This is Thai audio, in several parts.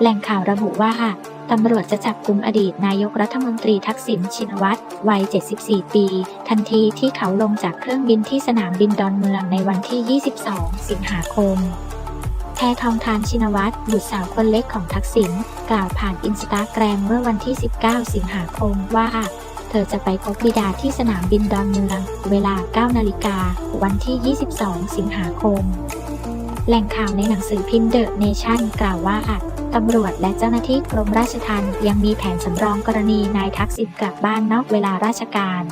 แหล่งข่าวระบุว่าตำรวจจะจับกุมอดีตนายกรัฐมนตรีทักษิณชินวัตรวัย 74 ปี ทันทีที่เขาลงจากเครื่องบินที่สนามบินดอนเมืองในวันที่ 22 สิงหาคมแพทองทานชินวัตรบุตรสาวคนเล็กของทักษิณกล่าวผ่านอินสตาแกรมเมื่อวันที่ 19 สิงหาคมว่า เธอจะไปพบบิดาที่สนามบินดอนเมือง เวลา 9 นาฬิกา วันที่ 22 สิงหาคม แหล่งข่าวในหนังสือพิมพ์เดอะเนชั่นกล่าวว่า ตำรวจและเจ้าหน้าที่กรมราชทัณฑ์ยังมีแผนสำรองกรณีนายทักษิณกลับบ้านนอกเวลาราชการ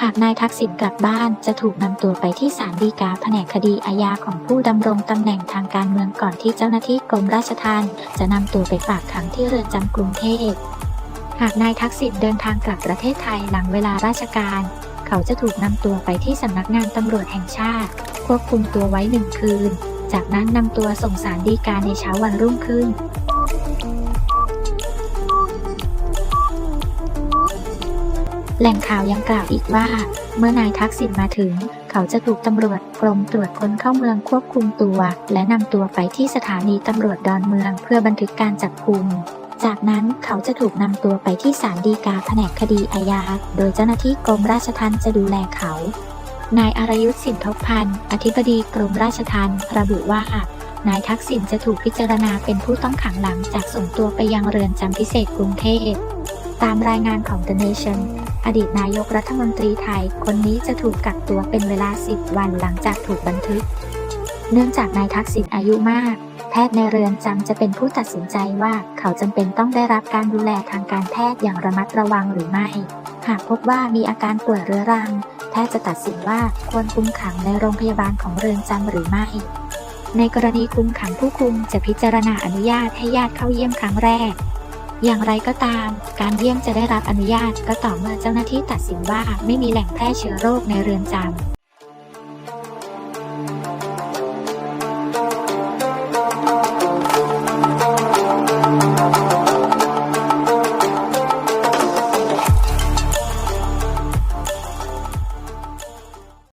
หากนายทักษิณกลับบ้านจะถูกนำตัวไปที่ศาลฎีกาแผนกคดีอาญาของผู้ดำรงตำแหน่งทางการเมืองก่อนที่เจ้าหน้าที่กรมราชทัณฑ์จะนำตัวไปฝากขังที่เรือนจำกรุงเทพหากนายทักษิณเดินทางกลับประเทศไทยหลังเวลาราชการ เขาจะถูกนำตัวไปที่สำนักงานตำรวจแห่งชาติ ควบคุมตัวไว้หนึ่งคืน จากนั้นนำตัวส่งสารดีกาในเช้าวันรุ่งขึ้น แหล่งข่าวยังกล่าวอีกว่า เมื่อนายทักษิณมาถึง เขาจะถูกตำรวจกรมตรวจคนเข้าเมืองควบคุมตัว และนำตัวไปที่สถานีตำรวจดอนเมืองเพื่อบันทึกการจับกุมจากนั้นเขาจะถูกนำตัวไปที่ศาลฎีกาแผนกคดีอาญา โดยเจ้าหน้าที่กรมราชทัณฑ์จะดูแลเขา นายอารยุทธ์สินทบพันธ์ อธิบดีกรมราชทัณฑ์ระบุว่านายทักษิณจะถูกพิจารณาเป็นผู้ต้องขังหลังจากส่งตัวไปยังเรือนจำพิเศษกรุงเทพ ตามรายงานของ The Nation อดีตนายกรัฐมนตรีไทย คนนี้จะถูกกักตัวเป็นเวลา 10 วันหลังจากถูกบันทึก เนื่องจากนายทักษิณอายุมาก แพทย์ในเรือนจำจะเป็นผู้ตัดสินใจว่าเขาจำเป็นต้องได้รับการดูแลทางการแพทย์อย่างระมัดระวังหรือไม่ หากพบว่ามีอาการป่วยเรื้อรัง แพทย์จะตัดสินว่าควรคุมขังในโรงพยาบาลของเรือนจำหรือไม่ในกรณีคุมขังผู้คุมจะพิจารณาอนุญาตให้ญาติเข้าเยี่ยมครั้งแรก อย่างไรก็ตาม การเยี่ยมจะได้รับอนุญาตก็ต่อเมื่อเจ้าหน้าที่ตัดสินว่าไม่มีแหล่งแพร่เชื้อโรคในเรือนจำ